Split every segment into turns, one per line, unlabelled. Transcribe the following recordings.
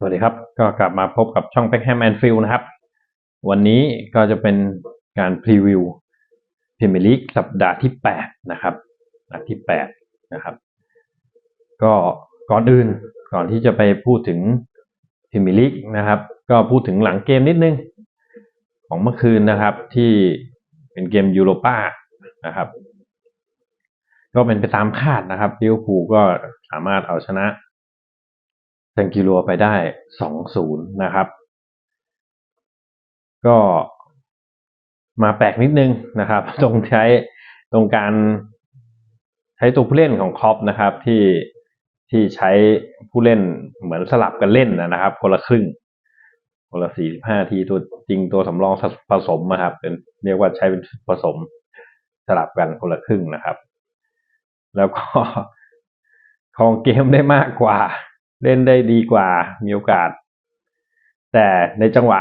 สวัสดีครับ ก็กลับมาพบกับช่อง p e c k h a m and Field นะครับ วันนี้ก็จะเป็นการพรีวิวพรีเมียร์ลีกสัปดาห์ที่ 8 นะครับสัดาห์ที่ 8 นะครับ ก็ก่อนอื่นก่อนที่จะไปพูดถึงพรีเมียร์ลีกนะครับ ก็พูดถึงหลังเกมนิดนึง ของเมื่อคืนนะครับที่เป็นเกมยูโรป้านะครับ ก็เป็นไปตามคาดนะครับลิเวอร์พูลก็สามารถเอาชนะ ซงกิโลไปได้สองศูนย์นะครับ ก็มาแปลกนิดนึงนะครับ ตรงใช้ตรงการใช้ตัวผู้เล่นของคอปนะครับที่ที่ใช้ผู้เล่นเหมือนสลับกันเล่นนะครับ คนละครึ่ง คนละสี่สิบห้าทีตัวจริงตัวสำรองผสมนะครับ เป็นเรียกว่าใช้เป็นผสมสลับกันคนละครึ่งนะครับ แล้วก็ครองเกมได้มากกว่า เล่นได้ดีกว่า มีโอกาส แต่ในจังหวะ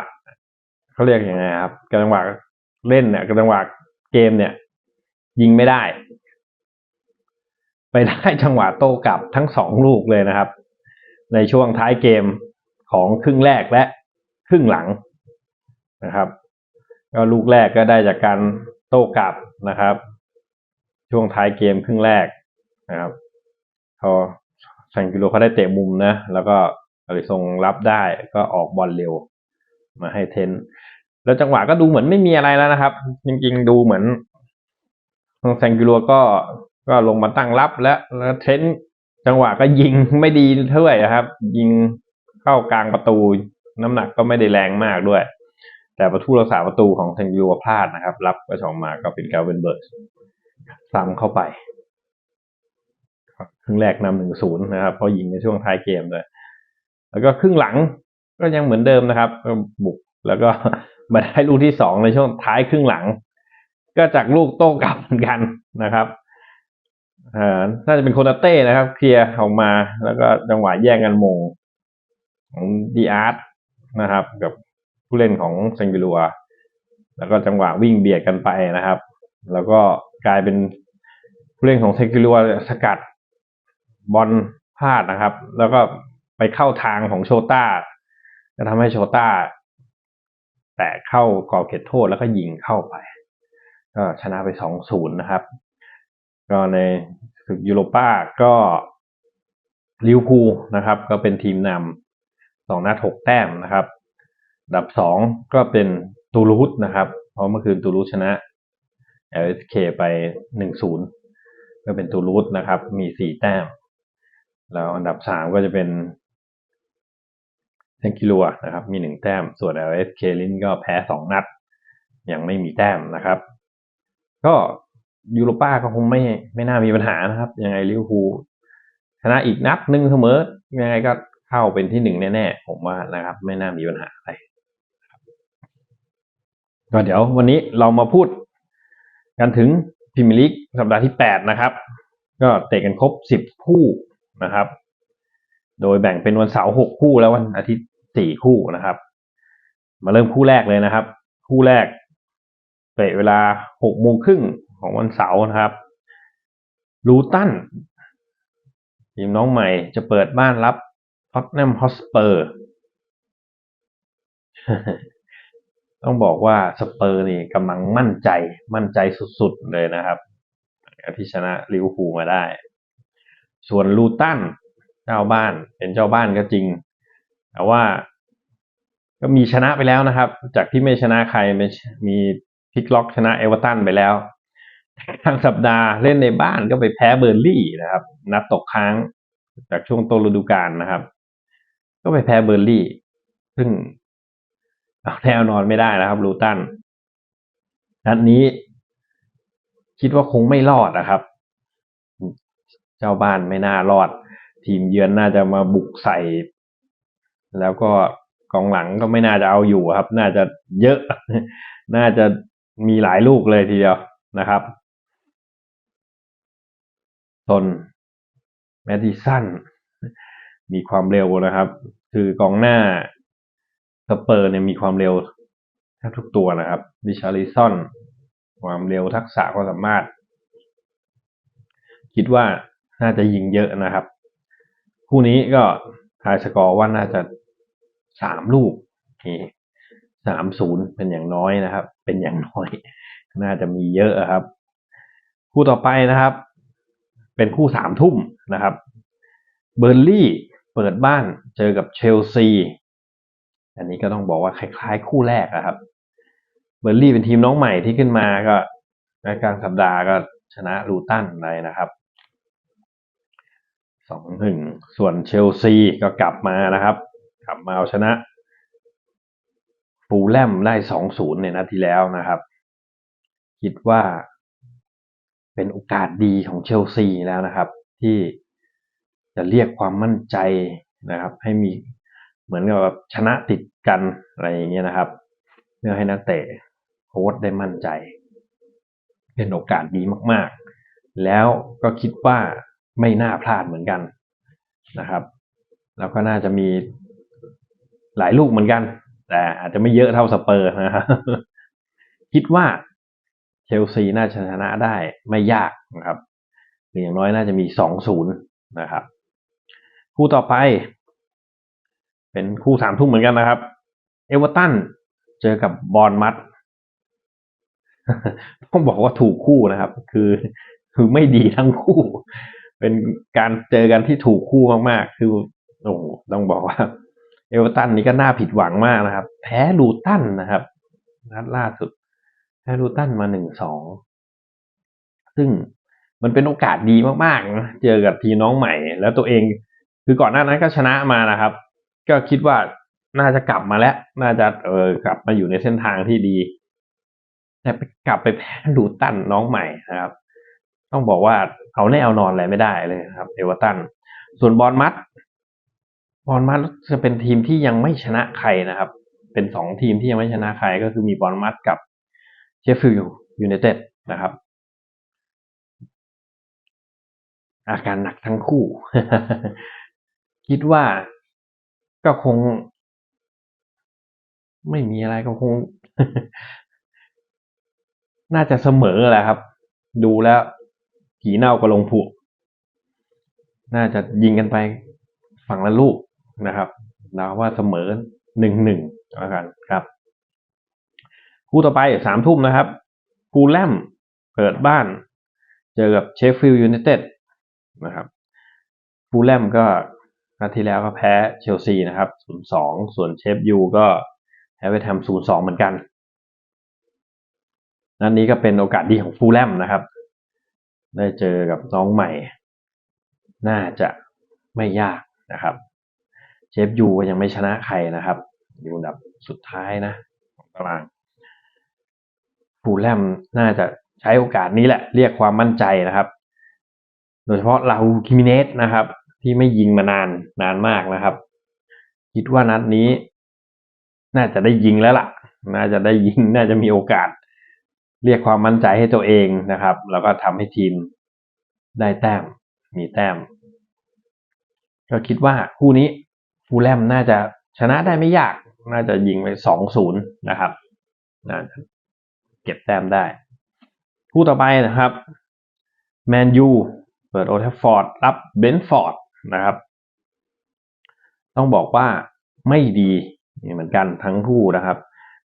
เขาเรียกยังไงครับกจังหวะเล่นเนี่ยกจังหวะเกมเนี่ย ยิงไม่ได้ ไปได้จังหวะโต้กลับทั้งสองลูกเลยนะครับ ในช่วงท้ายเกมของครึ่งแรกและครึ่งหลังนะครับก็ลูกแรกก็ได้จากการโต้กลับนะครับ ช่วงท้ายเกมครึ่งแรกนะครับพอ ซงกิโลเขาได้เตะมุมนะ แล้วก็อริซงรับได้ก็ออกบอลเร็ว มาให้เทน แล้วจังหวะก็ดูเหมือนไม่มีอะไรแล้วนะครับ จริงๆดูเหมือนแซงกิโลก็ก็ลงมาตั้งรับแล้วแล้วเทนจังหวะก็ยิงไม่ดีเท่าไหร่ครับ ยิงเข้ากลางประตู น้ำหนักก็ไม่ได้แรงมากด้วย แต่ประตูรักษาประตูของแซงกิโลพลาดนะครับ รับกระชองมาก็เป็นแกาเวนเบิร์กซ้ำเข้าไป ครึ่งแรกนำหนึ่งศูนย์นะครับพอยิงในช่วงท้ายเกมเลย แล้วก็ครึ่งหลังก็ยังเหมือนเดิมนะครับก็บุกแล้วก็มาได้ลูกที่สองในช่วงท้ายครึ่งหลัง ก็จากลูกโต้กลับเหมือนกันนะครับอ่าน่าจะเป็นโคนาเต้นะครับ เคลียร์ออกมาแล้วก็จังหวะแย่งกันมงของดีอาร์ตนะครับ กับผู้เล่นของเซงบิลัว แล้วก็จังหวะวิ่งเบียดกันไปนะครับ แล้วก็กลายเป็นผู้เล่นของเซงบิลัวสกัด บอลพลาดนะครับ แล้วก็ไปเข้าทางของโชต้าจะทำให้โชต้า แตะเข้ากรอบเขตโทษแล้วก็ยิงเข้าไป ก็ชนะไปสองศูนย์นะครับ ก็ในศึกยูโรป้าก็ลิวพูนะครับ ก็เป็นทีมนำสองนัดหกแต้มนะครับ ดับสองก็เป็นตูรูสนะครับ เพราะเมื่อคืนตูรูสชนะ LSK ไปหนึ่งศูนย์ก็เป็นตูรูสนะครับ มีสี่แต้ม แล้วอันดับสามก็จะเป็นเซนกิลัวนะครับ มีหนึ่งแต้ม ส่วน LSK ลินก็แพ้สองนัด ยังไม่มีแต้มนะครับ ก็ยูโรป้าก็คงไม่ไม่น่ามีปัญหานะครับ ยังไงลิเวอร์พูลชนะอีกนัดหนึ่งเสมอ ยังไงก็เข้าเป็นที่หนึ่งแน่ๆ ผมว่านะครับ ไม่น่ามีปัญหาอะไรก็เดี๋ยววันนี้เรามาพูดกันถึงพรีเมียร์ลีกสัปดาห์ที่แปดนะครับ ก็เตะกันครบสิบคู่ นะครับ โดยแบ่งเป็นวันเสาร์หกคู่แล้ววันอาทิตย์สี่คู่นะครับ มาเริ่มคู่แรกเลยนะครับ คู่แรกเตะเวลาหกโมงครึ่งของวันเสาร์นะครับลูตันทีมน้องใหม่จะเปิดบ้านรับท็อตแนมฮอสเปอร์ ต้องบอกว่าสเปอร์นี่กำลังมั่นใจมั่นใจสุดๆเลยนะครับที่ชนะลิเวอร์พูลมาได้ ส่วนลูตันเจ้าบ้านเป็นเจ้าบ้านก็จริง แต่ว่าก็มีชนะไปแล้วนะครับ จากที่ไม่ชนะใครมีพลิกล็อกชนะเอเวอร์ตันไปแล้วทางสัปดาห์เล่นในบ้านก็ไปแพ้เบอร์ลี่นะครับ นัดตกค้างจากช่วงต้นฤดูกาลนะครับ ก็ไปแพ้เบอร์ลี่ ซึ่งเอาแนวนอนไม่ได้นะครับลูตันนัดนี้ คิดว่าคงไม่รอดนะครับ เจ้าบ้านไม่น่ารอด ทีมเยือนน่าจะมาบุกใส่ แล้วก็กองหลังก็ไม่น่าจะเอาอยู่ครับ น่าจะเยอะ น่าจะมีหลายลูกเลยทีเดียวนะครับตนแมดดิสันมีความเร็วนะครับ คือกองหน้าสเปอร์เนี่ยมีความเร็วแทบทุกตัวนะครับดิชาริซอน ความเร็วทักษะความสามารถ คิดว่า น่าจะยิงเยอะนะครับ คู่นี้ก็ทายสกอร์ว่าน่าจะสามลูกนี่สามศูนย์เป็นอย่างน้อยนะครับ เป็นอย่างน้อย น่าจะมีเยอะครับ คู่ต่อไปนะครับ เป็นคู่สามทุ่มนะครับ เบอร์ลี่เปิดบ้านเจอกับเชลซีอันนี้ก็ต้องบอกว่าคล้ายๆ คู่แรกอะครับ เบอร์ลี่เป็นทีมน้องใหม่ที่ขึ้นมาก็ในกลางสัปดาห์ก็ชนะลูตันไปนะครับ สองหนึ่งส่วนเชลซีก็กลับมานะครับ กลับมาเอาชนะ ฟูลแลมได้สองศูนย์ในนัดที่แล้วนะครับ คิดว่าเป็นโอกาสดีของเชลซีแล้วนะครับ ที่จะเรียกความมั่นใจนะครับ ให้มีเหมือนกับชนะติดกันอะไรอย่างเงี้ยนะครับเพื่อให้นักเตะโค้ชได้มั่นใจ เป็นโอกาสดีมาก ๆ แล้วก็คิดว่า ไม่น่าพลาดเหมือนกันนะครับ แล้วก็น่าจะมีหลายลูกเหมือนกัน แต่อาจจะไม่เยอะเท่าสเปอร์นะครับคิดว่าเชลซีน่าชนะได้ไม่ยากนะครับอย่างน้อยน่าจะมีสองศูนย์นะครับ คู่ต่อไป เป็นคู่สามทุ่มเหมือนกันนะครับ เอเวอร์ตันเจอกับบอลมัดต้องบอกว่าถูกคู่นะครับ คือคือไม่ดีทั้งคู่ เป็นการเจอกันที่ถูกคู่มากๆ คือโอ้ต้องบอกว่า เอเวอร์ตันนี่ก็น่าผิดหวังมากนะครับ แพ้ลูตันนะครับ นัดล่าสุด แพ้ลูตันมาหนึ่งสองซึ่งมันเป็นโอกาสดีมากๆนะเจอกับทีน้องใหม่ แล้วตัวเอง คือก่อนหน้านั้นก็ชนะมานะครับ ก็คิดว่าน่าจะกลับมาแล้ว น่าจะเออกลับมาอยู่ในเส้นทางที่ดีแต่กลับไปแพ้ลูตันน้องใหม่นะครับ ต้องบอกว่า เอาแน่เอานอนอะไรไม่ได้เลยครับเอเวอร์ตันส่วนบอลมัดบอลมัดจะเป็นทีมที่ยังไม่ชนะใครนะครับ เป็นสองทีมที่ยังไม่ชนะใครก็คือมีบอลมัดกับเชฟฟิลด์ยูไนเต็ดนะครับ อาการหนักทั้งคู่ คิดว่าก็คง ไม่มีอะไรก็คง น่าจะเสมอแหละครับ ดูแล้ว ผีเน่าก็ลงผุน่าจะยิงกันไปฝั่งละลูกนะครับเราว่าเสมอหนึ่งหนึ่งแล้วกันครับ คู่ต่อไปสามทุ่มนะครับฟูลแลมเปิดบ้าน เจอกับเชฟฟิลด์ยูไนเต็ดนะครับฟูลแลมก็นัดที่แล้วก็แพ้เชลซีนะครับศูนย์สองส่วนเชฟยูก็แพ้ไปทำศูนย์สองเหมือนกัน นัดนี้ก็เป็นโอกาสดีของฟูลแลมนะครับ ได้เจอกับน้องใหม่ น่าจะไม่ยากนะครับ เชฟยูยังไม่ชนะใครนะครับอยู่อันดับสุดท้ายนะของตารางฟูแลมน่าจะใช้โอกาสนี้แหละ เรียกความมั่นใจนะครับ โดยเฉพาะลาอูคิมิเนสนะครับ ที่ไม่ยิงมานานนานมากนะครับ คิดว่านัดนี้ น่าจะได้ยิงแล้วล่ะ น่าจะได้ยิงน่าจะมีโอกาส เรียกความมั่นใจให้ตัวเองนะครับ แล้วก็ทำให้ทีมได้แต้ม มีแต้ม ก็คิดว่าคู่นี้ฟูแลมน่าจะชนะได้ไม่ยาก น่าจะยิงไปสองศูนย์นะครับน่าจะเก็บแต้มได้ คู่ต่อไปนะครับแมนยูเปิดโอทัฟฟอร์ดรับเบนฟอร์ดนะครับ ต้องบอกว่าไม่ดีเหมือนกันทั้งคู่นะครับ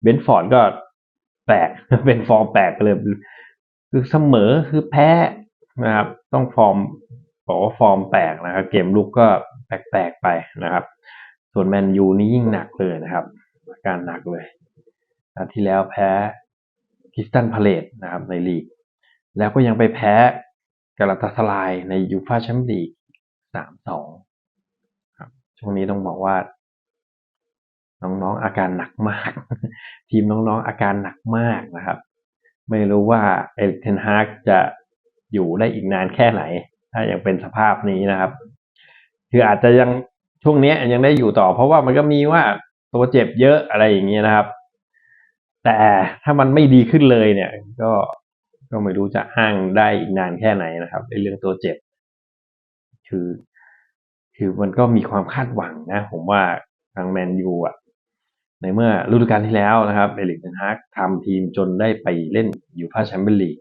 เบนฟอร์ดก็ แปลกเป็นฟอร์มแปลกไปเลยคือเสมอคือแพ้นะครับ ต้องฟอร์มบอกว่าฟอร์มแปลกนะครับ เกมลุกก็แปลกๆไปนะครับ ส่วนแมนยูนี่ยิ่งหนักเลยนะครับอาการหนักเลยนัดที่แล้วแพ้คริสตันพาเลตนะครับในลีก แล้วก็ยังไปแพ้กาลาตาสลายในยูฟาแชมเปี้ยนลีกสามสองครับช่วงนี้ต้องบอกว่า น้องๆอาการหนักมาก ทีมน้องๆอาการหนักมากนะครับ ไม่รู้ว่าเอริกเทนฮากจะอยู่ได้อีกนานแค่ไหน ถ้ายังเป็นสภาพนี้นะครับ คืออาจจะยังช่วงนี้ยังได้อยู่ต่อ เพราะว่ามันก็มีว่าตัวเจ็บเยอะอะไรอย่างเงี้ยนะครับ แต่ถ้ามันไม่ดีขึ้นเลยเนี่ย ก็ก็ไม่รู้จะอ้างได้อีกนานแค่ไหนนะครับในเรื่องตัวเจ็บ คือ คือมันก็มีความคาดหวังนะ ผมว่าทางแมนยูอะ ในเมื่อฤดูกาลที่แล้วนะครับเอลิกเทนฮากทำทีมจนได้ไปเล่นอยู่พาแชมเปี้ยนลีก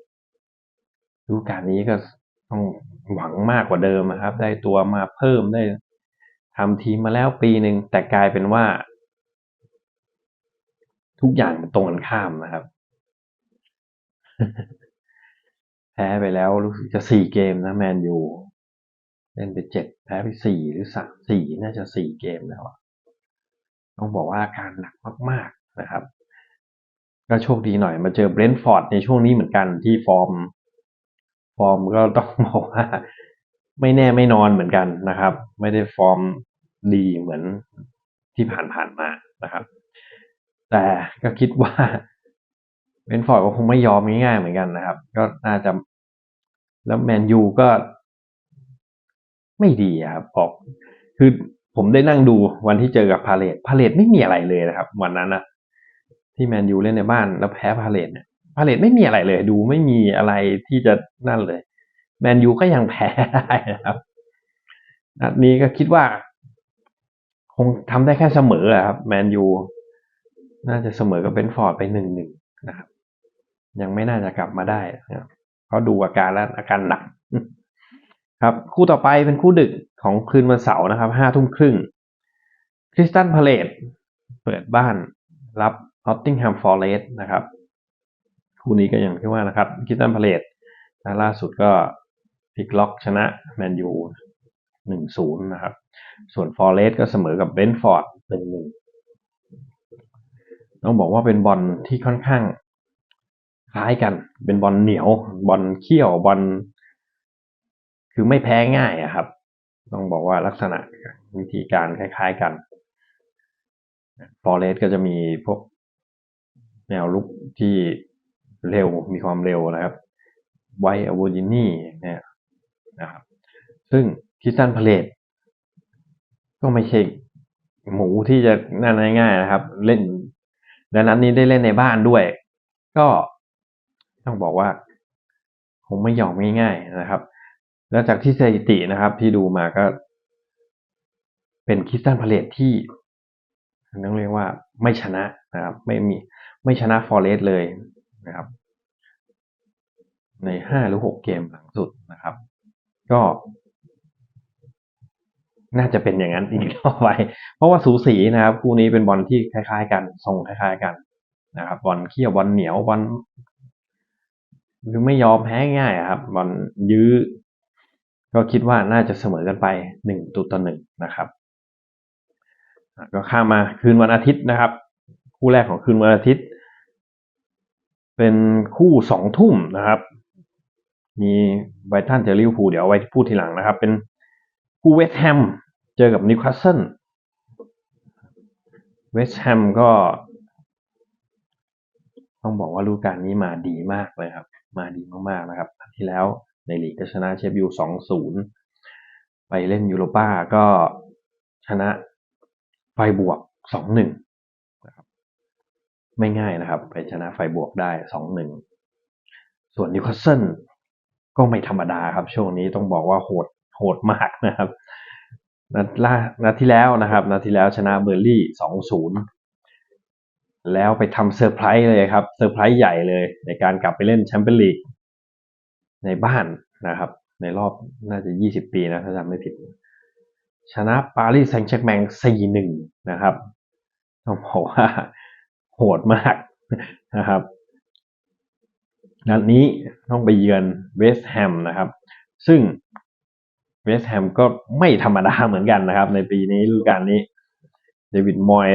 ฤดูกาลนี้ก็ต้องหวังมากกว่าเดิมนะครับ ได้ตัวมาเพิ่มได้ทำทีมมาแล้วปีหนึ่งแต่กลายเป็นว่า ทุกอย่างตรงกันข้ามนะครับ แพ้ไปแล้วรู้สึกจะสี่เกมนะแมนยูเล่นไปเจ็ดแพ้ไปสี่หรือสามสี่น่าจะสี่เกมแล้วอะ ต้องบอกว่าอาการหนักมากๆนะครับก็โชคดีหน่อยมาเจอเบรนท์ฟอร์ดในช่วงนี้เหมือนกันที่ฟอร์ม ฟอร์มก็ต้องบอกว่า ไม่แน่ไม่นอนเหมือนกันนะครับ ไม่ได้ฟอร์มดีเหมือนที่ผ่านๆมานะครับ แต่ก็คิดว่าเบรนท์ฟอร์ดก็คงไม่ยอมง่ายๆเหมือนกันนะครับ ก็น่าจะแล้วแมนยูก็ไม่ดีครับบอกคือ ผมได้นั่งดูวันที่เจอกับพาเลตพาเลตไม่มีอะไรเลยนะครับ วันนั้นนะที่แมนยูเล่นในบ้านแล้วแพ้พาเลตเนี่ยพาเลตไม่มีอะไรเลย ดูไม่มีอะไรที่จะนั่นเลย แมนยูก็ยังแพ้ได้นะครับนัดนี้ก็คิดว่า คงทำได้แค่เสมออะครับ แมนยูน่าจะเสมอกับเบนฟอร์ดไปหนึ่งหนึ่งนะครับ ยังไม่น่าจะกลับมาได้นะครับเพราะดูอาการแล้วอาการหนัก ครับคู่ต่อไปเป็นคู่ดึกของคืนวันเสาร์นะครับห้าทุ่มครึ่งคริสตันพาเลตเปิดบ้านรับนอตติงแฮมฟอร์เรสนะครับคู่นี้ก็อย่างที่ว่านะครับคริสตันพาเลตล่าสุดก็พลิกล็อกชนะแมนยูหนึ่งศูนย์นะครับ ส่วนฟอร์เรสก็เสมอกับเบนฟอร์ดหนึ่งหนึ่งต้องบอกว่าเป็นบอลที่ค่อนข้างคล้ายกัน เป็นบอลเหนียว บอลเขี้ยว บอล คือไม่แพ้ง่ายอะครับ ต้องบอกว่าลักษณะวิธีการคล้ายๆกันฟอร์เรสก็จะมีพวกแนวลุกที่เร็วมีความเร็วนะครับ ไวอโวจินี่เนี่ยนะครับซึ่งคิสตันพาเลตก็ไม่ใช่หมูที่จะนั่นง่ายๆนะครับ เล่นและนั้นนี้ได้เล่นในบ้านด้วย ก็ต้องบอกว่าคงไม่ยอมง่ายๆนะครับ แล้วจากที่สถิตินะครับ ที่ดูมาก็ เป็นคริสตันพาเลตที่ต้องเรียกว่าไม่ชนะนะครับ ไม่มีไม่ชนะฟอร์เรสเลยนะครับ ในห้าหรือหกเกมหลังสุดนะครับ ก็ น่าจะเป็นอย่างนั้นอีกต่อไป เพราะว่าสูสีนะครับ คู่นี้เป็นบอลที่คล้ายๆ กันทรงคล้ายๆกันนะครับบอลเขี้ยวบอลเหนียวบอลคือไม่ยอมแพ้ง่ายครับบอลยื้อ ก็คิดว่าน่าจะเสมอกันไปหนึ่งตุต่อหนึ่งนะครับ ก็ข้ามมาคืนวันอาทิตย์นะครับ คู่แรกของคืนวันอาทิตย์ เป็นคู่สองทุ่มนะครับ มีไบรตันเจอริวพูเดี๋ยวไว้พูดทีหลังนะครับ เป็นคู่เวสต์แฮมเจอกับนิวคาสเซิลเวสต์แฮมก็ ต้องบอกว่าฤดูกาลนี้มาดีมากเลยครับ มาดีมากๆนะครับที่แล้ว ในลีกก็ชนะเชฟยูสองศูนย์ไปเล่นยูโรป้าก็ชนะไฟบวกสองหนึ่งนะครับไม่ง่ายนะครับ ไปชนะไฟบวกได้สองหนึ่งส่วนนิวคาสเซิลก็ไม่ธรรมดาครับ ช่วงนี้ต้องบอกว่าโหดโหดมากนะครับนัดล่านัดที่แล้วนะครับนัดที่แล้วชนะเบอร์ลี่สองศูนย์แล้วไปทำเซอร์ไพรส์เลยครับเซอร์ไพรส์ใหญ่เลย ในการกลับไปเล่นแชมเปี้ยนลีก ในบ้านนะครับ ในรอบน่าจะยี่สิบปีนะถ้าจำไม่ผิด ชนะปารีสแซงต์แชร์กแมงสี่หนึ่งนะครับต้องบอกว่าโหดมากนะครับนัดนี้ต้องไปเยือนเวสต์แฮมนะครับ ซึ่งเวสต์แฮมก็ไม่ธรรมดาเหมือนกันนะครับ ในปีนี้ฤดูกาลนี้เดวิดมอย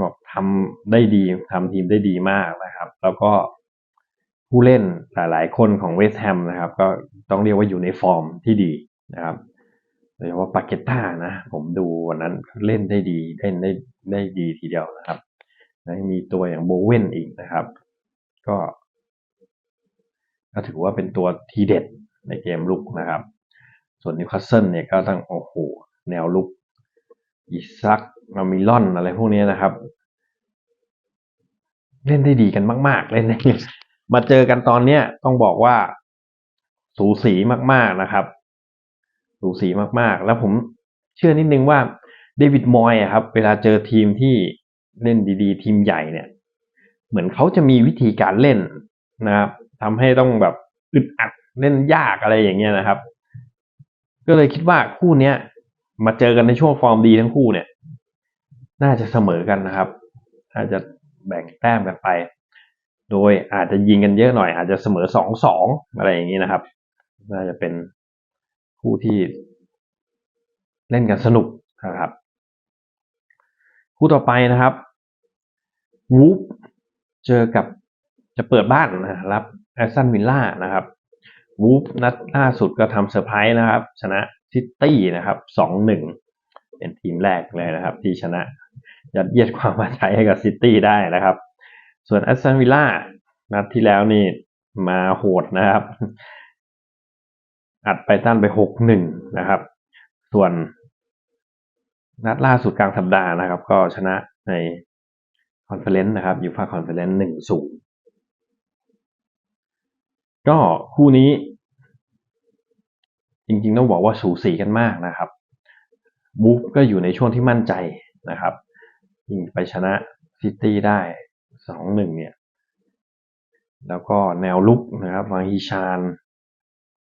บอกทำได้ดีทำทีมได้ดีมากนะครับ แล้วก็ ผู้เล่นหลาย ๆ คนของเวสต์แฮมนะครับ ก็ต้องเรียกว่าอยู่ในฟอร์มที่ดีนะครับโดยเฉพาะปาเกต้านะผมดูวันนั้นเล่นได้ดีเล่นได้ได้ดีทีเดียวนะครับมีตัวอย่างโบเวนอีกนะครับ ก็ก็ถือว่าเป็นตัวทีเด็ดในเกมลุกนะครับ ส่วนนิวคาสเซิลเนี่ยก็ต้องโอ้โหแนวลุกอิซักมามิลอนอะไรพวกนี้นะครับ เล่นได้ดีกันมาก ๆ เล่นได้ มาเจอกันตอนเนี้ยต้องบอกว่า สูสีมากๆนะครับ สูสีมากๆ แล้วผมเชื่อนิดนึงว่าเดวิดมอยครับ เวลาเจอทีมที่เล่นดีๆ ทีมใหญ่เนี่ย เหมือนเขาจะมีวิธีการเล่นนะครับทำให้ต้องแบบอึดอัดเล่นยากอะไรอย่างเงี้ยนะครับ ก็เลยคิดว่าคู่เนี้ยมาเจอกันในช่วงฟอร์มดีทั้งคู่เนี่ย น่าจะเสมอกันนะครับอาจะแบ่งแต้มกันไป โดยอาจจะยิงกันเยอะหน่อย อาจจะเสมอสองสองอะไรอย่างนี้นะครับ น่าจะเป็นคู่ที่เล่นกันสนุกนะครับ คู่ต่อไปนะครับวูฟเจอกับจะเปิดบ้านนะรับแอสตันวิลล่านะครับวูฟนัดล่าสุดก็ทำเซอร์ไพรส์นะครับ ชนะซิตี้นะครับสองหนึ่งเป็นทีมแรกเลยนะครับ ที่ชนะยัดเยียดความมาใช้ให้กับซิตี้ได้นะครับ ส่วนแอสตันวิลล่านัดที่แล้วนี่มาโหดนะครับ อัดไปตั้นไปหกหนึ่งนะครับ ส่วนนัดล่าสุดกลางสัปดาห์นะครับ ก็ชนะในคอนเฟอเรนซ์นะครับยูฟ่าคอนเฟอเรนซ์หนึ่งศูนย์ก็คู่นี้ จริงๆต้องบอกว่าสูสีกันมากนะครับบุ๊กก็อยู่ในช่วงที่มั่นใจนะครับ ยิงไปชนะซิตี้ได้ สองหนึ่งเนี่ย แล้วก็แนวลุกนะครับวาฮิชาน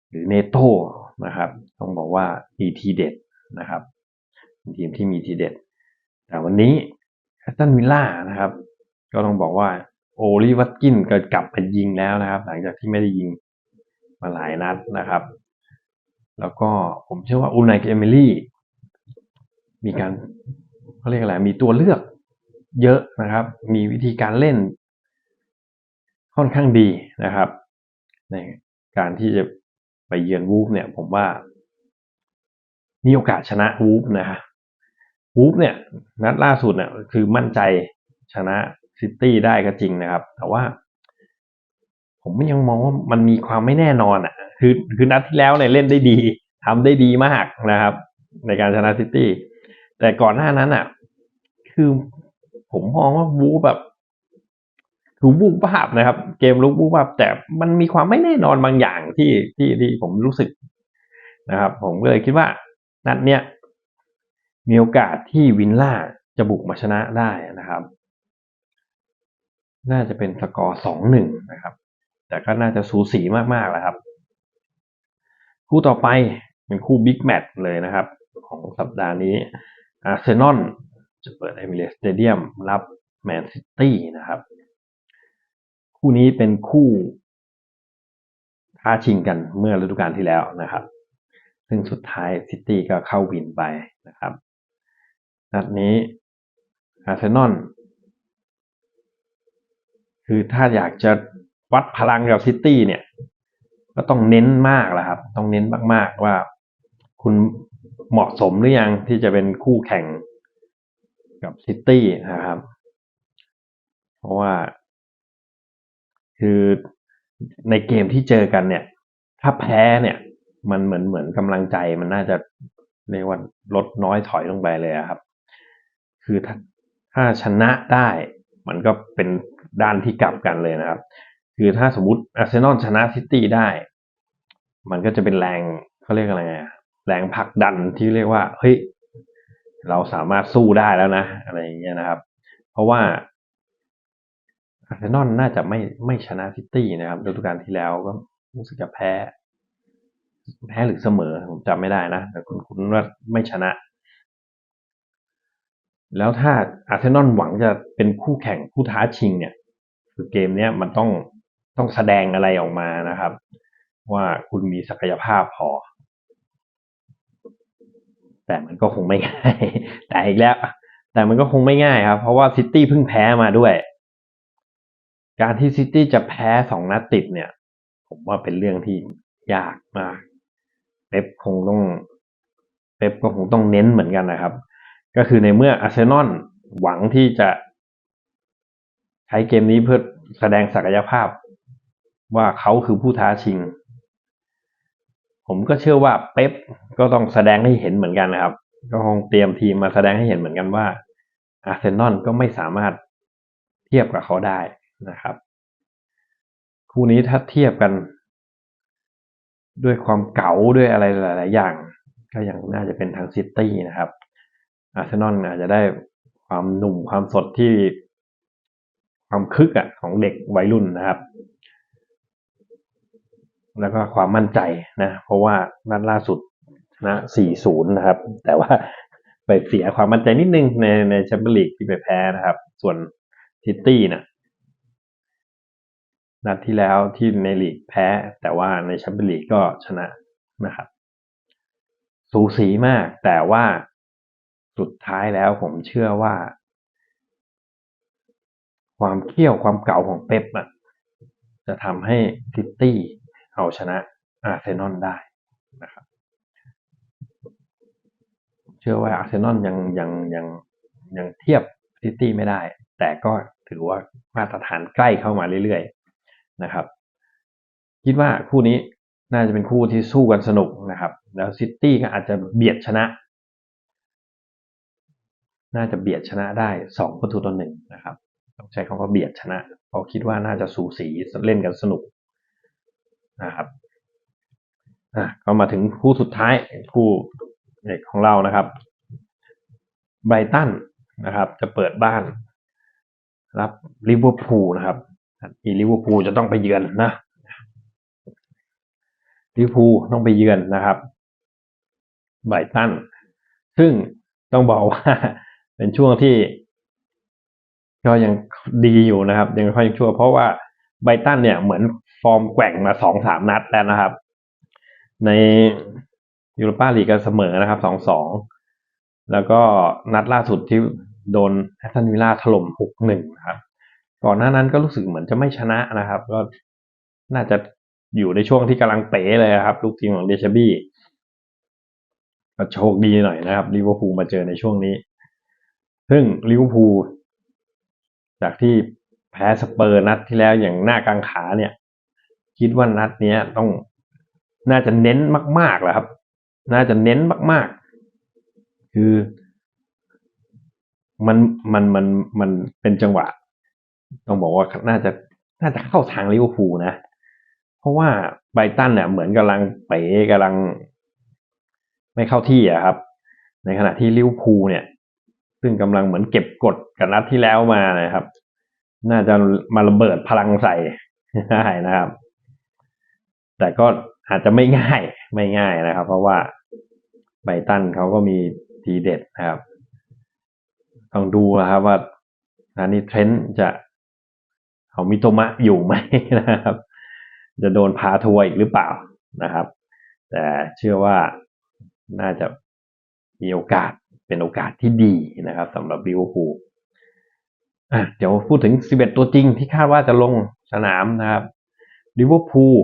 หรือเนโต้นะครับ ต้องบอกว่ามีทีเด็ดนะครับทีมที่มีทีเด็ด แต่วันนี้แอตตันวิลล่านะครับ ก็ต้องบอกว่าโอลิวัตกินเกิดกลับไปยิงแล้วนะครับ หลังจากที่ไม่ได้ยิงมาหลายนัดนะครับ แล้วก็ผมเชื่อว่าอูนายกับเอมิลี่มีการเขาเรียกอะไรมีตัวเลือก เยอะนะครับ มีวิธีการเล่น ค่อนข้างดีนะครับ ในการที่จะไปเยือนวูฟเนี่ย ผมว่า มีโอกาสชนะวูฟนะฮะวูฟเนี่ย นัดล่าสุดเนี่ยคือมั่นใจชนะซิตี้ได้ก็จริงนะครับ แต่ว่า ผมยังมองว่ามันมีความไม่แน่นอนอะ คือคือนัดที่แล้วเนี่ยเล่นได้ดีทำได้ดีมากนะครับ ในการชนะซิตี้แต่ก่อนหน้านั้นอะ คือ ผมมองว่าวูแบบคือวูบภาพนะครับ เกมลุกวูบภาพแต่มันมีความไม่แน่นอนบางอย่างที่ที่ที่ผมรู้สึกนะครับ ผมเลยคิดว่า นัดเนี้ยมีโอกาสที่วินล่าจะบุกมาชนะได้นะครับ น่าจะเป็นสกอร์สองหนึ่งนะครับ แต่ก็น่าจะสูสีมากๆแล้วครับ คู่ต่อไปเป็นคู่บิ๊กแมตช์เลยนะครับ ของสัปดาห์นี้อาร์เซนอล จะเปิดเอมิเรสเตเดียมรับแมนซิตี้นะครับ คู่นี้เป็นคู่ท้าชิงกันเมื่อฤดูกาลที่แล้วนะครับ ซึ่งสุดท้ายซิตี้ก็เข้าวินไปนะครับ นัดนี้อาร์เซนอลคือถ้าอยากจะวัดพลังกับซิตี้เนี่ย ก็ต้องเน้นมากแล้วครับ ต้องเน้นมากๆว่าคุณเหมาะสมหรือยังที่จะเป็นคู่แข่ง กับซิตี้นะครับ เพราะว่า คือในเกมที่เจอกันเนี่ย ถ้าแพ้เนี่ย มันเหมือนเหมือนกำลังใจมันน่าจะเรียกว่าลดน้อยถอยลงไปเลยครับ คือถ้าถ้าชนะได้ มันก็เป็นด้านที่กลับกันเลยนะครับ คือถ้าสมมติอาร์เซนอลชนะซิตี้ได้ มันก็จะเป็นแรงเขาเรียกอะไรแรงผลักดันที่เรียกว่า เฮ้ย เราสามารถสู้ได้แล้วนะ อะไรอย่างเงี้ยนะครับ เพราะว่าอาร์เซนอลน่าจะไม่ไม่ชนะซิตี้นะครับฤดูกาลที่แล้วก็รู้สึกจะแพ้ แพ้หรือเสมอผมจำไม่ได้นะ แต่คุณคุณว่าไม่ชนะ แล้วถ้าอาร์เซนอลหวังจะเป็นคู่แข่งคู่ท้าชิงเนี่ย คือเกมเนี้ยมันต้องต้องแสดงอะไรออกมานะครับ ว่าคุณมีศักยภาพพอ แต่มันก็คงไม่ง่าย แต่อีกแล้ว แต่มันก็คงไม่ง่ายครับ เพราะว่าซิตี้เพิ่งแพ้มาด้วย การที่ซิตี้จะแพ้สองนัดติดเนี่ย ผมว่าเป็นเรื่องที่ยากมากเป๊ปคงต้องเป๊ปก็คงต้องเน้นเหมือนกันนะครับ ก็คือในเมื่ออาร์เซนอลหวังที่จะใช้เกมนี้เพื่อแสดงศักยภาพ ว่าเขาคือผู้ท้าชิง ผมก็เชื่อว่าเป๊ปก็ต้องแสดงให้เห็นเหมือนกันนะครับ ก็คงเตรียมทีมมาแสดงให้เห็นเหมือนกันว่าอาร์เซนอลก็ไม่สามารถเทียบกับเขาได้นะครับ คู่นี้ถ้าเทียบกัน ด้วยความเก๋าด้วยอะไรหลาย ๆ อย่าง ก็ยังน่าจะเป็นทางซิตี้นะครับอาร์เซนอลอาจจะได้ความหนุ่มความสดที่ความคึกอะของเด็กวัยรุ่นนะครับ แล้วก็ความมั่นใจนะ เพราะว่านัดล่าสุดชนะ 4-0 นะครับ แต่ว่าไปเสียความมั่นใจนิดนึงในในแชมเปี้ยนลีกที่ไปแพ้นะครับ ส่วนซิตี้นะนัดที่แล้วที่ในลีกแพ้ แต่ว่าในแชมเปี้ยนลีกก็ชนะนะครับ สูสีมาก แต่ว่าสุดท้ายแล้วผมเชื่อว่า ความเขี้ยวความเก่าของเป๊ปอะจะทำให้ซิตี้ เอาชนะอาร์เซนอลได้นะครับเชื่อว่าอาร์เซนอลยังยังยังยังเทียบซิตี้ไม่ได้ แต่ก็ถือว่ามาตรฐานใกล้เข้ามาเรื่อยๆนะครับ คิดว่าคู่นี้น่าจะเป็นคู่ที่สู้กันสนุกนะครับ แล้วซิตี้ก็อาจจะเบียดชนะ น่าจะเบียดชนะได้สองประตูต่อหนึ่งนะครับ ต้องใช้คำว่าเบียดชนะเพราะคิดว่าน่าจะสูสีเล่นกันสนุก นะครับอะก็มาถึงคู่สุดท้ายคู่เอกของเรานะครับไบรตันนะครับ จะเปิดบ้าน รับลิเวอร์พูลนะครับอีลิเวอร์พูลจะต้องไปเยือนนะลิเวอร์พูลต้องไปเยือนนะครับไบรตันซึ่งต้องบอกว่าเป็นช่วงที่ก็ยังดีอยู่นะครับ ยังค่อยชั่วเพราะว่า ไบตันเนี่ยเหมือนฟอร์มแกว่งมาสองสามนัดแล้วนะครับ ในยูโรปาลีกก็เสมอนะครับสองสองแล้วก็นัดล่าสุดที่โดนแอสตันวิลล่าถล่มหกหนึ่งครับ ก่อนหน้านั้นก็รู้สึกเหมือนจะไม่ชนะนะครับ ก็น่าจะอยู่ในช่วงที่กำลังเป๋เลยครับ ลูกทีมของเดชบี้ก็โชคดีหน่อยนะครับลิเวอร์พูลมาเจอในช่วงนี้ ซึ่งลิเวอร์พูลจากที่ แพ้สเปอร์นัดที่แล้วอย่างหน้ากลางขาเนี่ย คิดว่านัดเนี้ยต้องน่าจะเน้นมากๆแหละครับ น่าจะเน้นมากๆ คือ มันมันมันมันเป็นจังหวะ ต้องบอกว่าน่าจะน่าจะเข้าทางลิเวอร์พูลนะเพราะว่าไบตันเนี่ยเหมือนกำลังเป๋กำลัง ไม่เข้าที่อะครับ ในขณะที่ลิเวอร์พูลเนี่ย ซึ่งกำลังเหมือนเก็บกดกับนัดที่แล้วมานะครับ น่าจะมาระเบิดพลังใส่ได้นะครับ แต่ก็อาจจะไม่ง่ายไม่ง่ายนะครับ เพราะว่าไบตันเขาก็มีทีเด็ดนะครับต้องดูนะครับว่าอันนี้เทรนด์จะเขามิโตมะอยู่ไหมนะครับ จะโดนพาทัวร์อีกหรือเปล่านะครับ แต่เชื่อว่าน่าจะมีโอกาสเป็นโอกาสที่ดีนะครับสำหรับลิเวอร์พูล อะเดี๋ยวพูดถึง 11 ตัวจริงที่คาดว่าจะลงสนามนะครับลิเวอร์พูล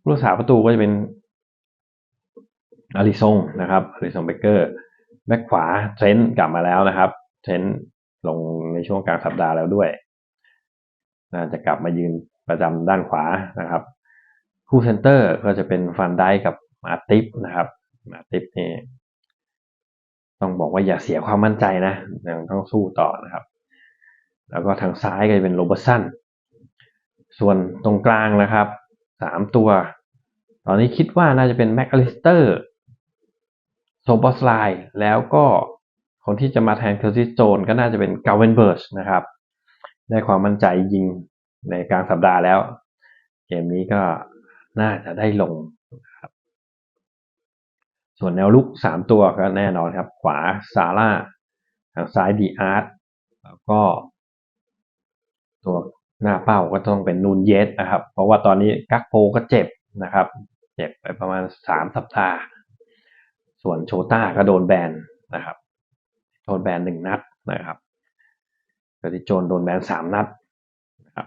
ผู้รักษาประตูก็จะเป็นอาริซงนะครับอาริซงเบเกอร์แบ็คขวาเทรนต์กลับมาแล้วนะครับเทรนต์ลงในช่วงกลางสัปดาห์แล้วด้วยน่าจะกลับมายืนประจำด้านขวานะครับคู่เซนเตอร์ก็จะเป็นฟันได้กับมาติฟนะครับมาติฟนี่ต้องบอกว่าอย่าเสียความมั่นใจนะยังต้องสู้ต่อนะครับ แล้วก็ทางซ้ายก็จะเป็นโรเบอร์สันส่วนตรงกลางนะครับสามตัว ตอนนี้คิดว่าน่าจะเป็นแม็กอลิสเตอร์โซบอสไลแล้วก็คนที่จะมาแทนเคอร์ซิสโจนก็น่าจะเป็นกาเวนเบิร์ชนะครับได้ความมั่นใจยิงในกลางสัปดาห์แล้ว เกมนี้ก็น่าจะได้ลงครับส่วนแนวลุกสามตัวก็แน่นอนครับ ขวาซาร่าทางซ้ายดีอาร์ตแล้วก็ ตัวหน้าเป้าก็ต้องเป็นนูนเยสนะครับ เพราะว่าตอนนี้กักโปก็เจ็บนะครับ เจ็บไปประมาณสามสัปดาห์ ส่วนโชต้าก็โดนแบนนะครับ โดนแบนหนึ่งนัดนะครับกติโจนโดนแบนสามนัดนะครับ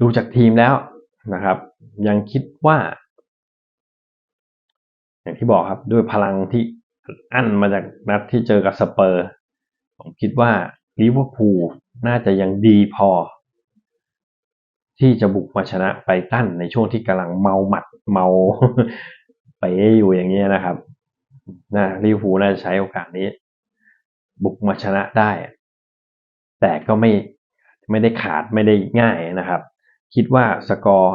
ดูจากทีมแล้วนะครับ ยังคิดว่า อย่างที่บอกครับด้วยพลังที่อั้นมาจากนัดที่เจอกับสเปอร์ ผมคิดว่าลิเวอร์พูล น่าจะยังดีพอ ที่จะบุกมาชนะไปตั้นในช่วงที่กำลังเมาหมัดเมาไปอยู่อย่างนี้นะครับนะลิวพูน่าจะใช้โอกาสนี้ บุกมาชนะได้ แต่ก็ไม่ไม่ได้ขาดไม่ได้ง่ายนะครับ คิดว่าสกอร์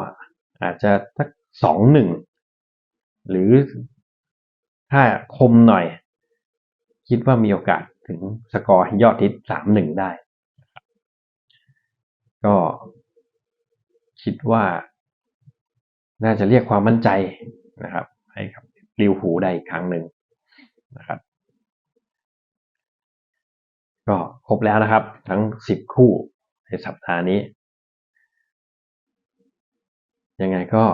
อาจจะสักสองหนึ่งหรือถ้าคมหน่อย คิดว่ามีโอกาสถึงสกอร์ยอดทิศสามหนึ่งได้ ก็คิดว่า น่าจะเรียกความมั่นใจนะครับ ให้กับลิวหูได้อีกครั้งหนึ่งนะครับ ก็ครบแล้วนะครับ ทั้งสิบคู่ในสัปดาห์นี้ ยังไงก็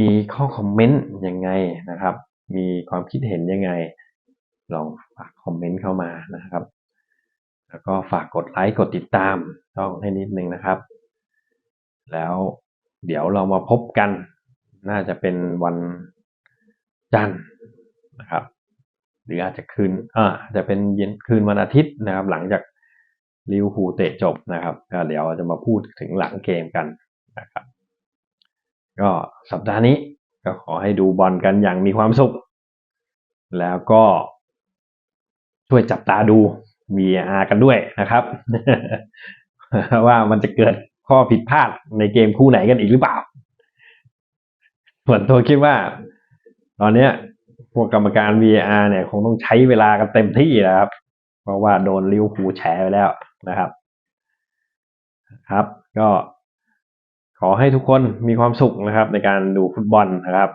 มีข้อคอมเมนต์ยังไงนะครับ มีความคิดเห็นยังไง ลองฝากคอมเมนต์เข้ามานะครับ แล้วก็ฝากกดไลค์กดติดตามช่องให้นิดนึงนะครับ แล้วเดี๋ยวเรามาพบกัน น่าจะเป็นวันจันทร์นะครับ หรืออาจจะคืนอ่าจะเป็นเย็นคืนวันอาทิตย์นะครับ หลังจากลิวอร์พูเตะจบนะครับก็เดี๋ยวจะมาพูดถึงหลังเกมกันนะครับ ก็สัปดาห์นี้ก็ขอให้ดูบอลกันอย่างมีความสุข แล้วก็ช่วยจับตาดู VAR กันด้วยนะครับ ว่ามันจะเกิดข้อผิดพลาดในเกมคู่ไหนกันอีกหรือเปล่า ส่วนตัวคิดว่า ตอนเนี้ยพวกกรรมการ VAR เนี่ย คงต้องใช้เวลากันเต็มที่นะครับ เพราะว่าโดนลิเวอร์พูแฉไปแล้วนะครับ ครับ ก็ขอให้ทุกคนมีความสุขนะครับ ในการดูฟุตบอลนะครับ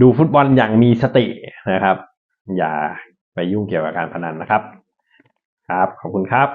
ดูฟุตบอลอย่างมีสตินะครับ อย่าไปยุ่งเกี่ยวกับการพนันนะครับ ครับ ขอบคุณครับ